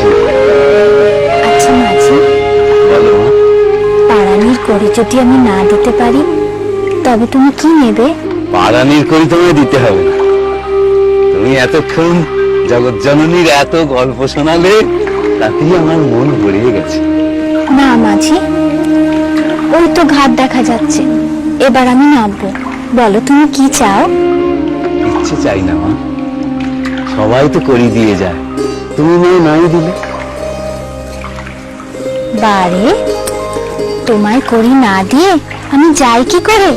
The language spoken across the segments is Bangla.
না আচ্ছা মাঝি বলো। মা পাড়ানির করে যদি আমি না দিতে পারি তবে তুমি কি নেবে? পাড়ানির করি তোমায় দিতে হবে না। তুমি এতক্ষণ জগৎ জননীর এত গল্প শোনালে তাতেই আমার মন ভরিয়ে গেছে। না মাঝি ওই তো ঘাট দেখা যাচ্ছে। এবার আমি নামবো। বলো তুমি কি চাও? ইচ্ছে চাই না মা। সবাই তো করি দিয়ে যায়। তুমি নয় নাই দিলে। বারে তোমায় করি না দিয়ে আমি যাই কি করে?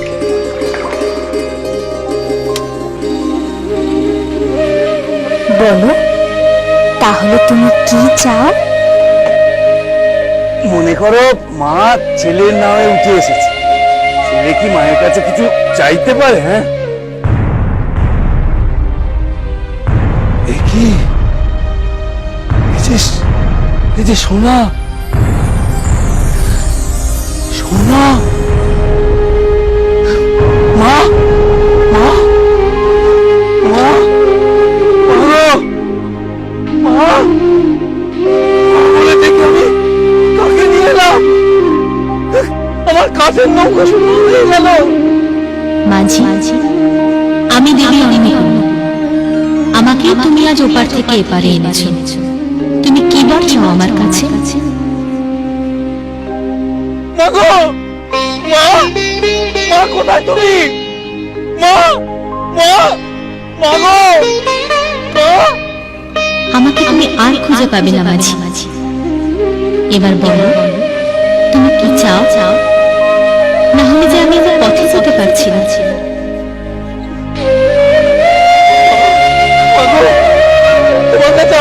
বলো তাহলে তুমি কি চাও? মনে করো মা ছেলের নামে উঠে এসেছে। ছেলে কি মায়ের কাছে কিছু চাইতে পারে হ্যাঁ? কি? এই যে সোনা। সোনা। মা মা মা। মা। দেখি আমি আমার নৌকো আমি দেবী অন্নপূর্ণা। আমাকে তুমি আজ ওপার থেকে এপারে এনেছো। তুমি কি বার চাও আমার কাছে। মা গো মা মা কোথায় তুমি? মা মা মা গো মা। আমাকে তুমি আর খুঁজে পাবে না মাঝি। এবার বলো তুমি কি চাও? চাও? না হলে যে আমি আমার পথে যেতে পারছি না।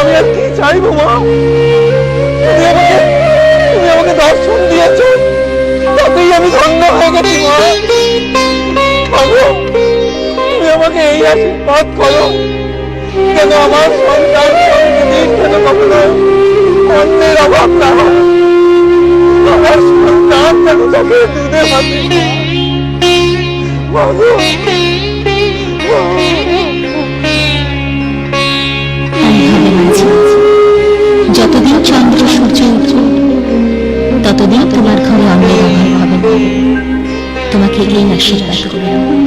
আমি আর কি চাইব, মা? তুমি আমাকে তুমি আমাকে দর্শন দিয়েছ। তাতেই আমি ধন্য হয়ে গেছি, মা। তুমি আমাকে এই আশীর্বাদ করো। যেন আমার সন্তান সন্ততির যেন কখনো অন্যের অভাব না আমার সন্তান যেন চোখে দুধে ভাতে মা ততদিন তোমার ঘরে অন্য অভাব হবে না তোমাকে এই আশীর্বাদ করলাম।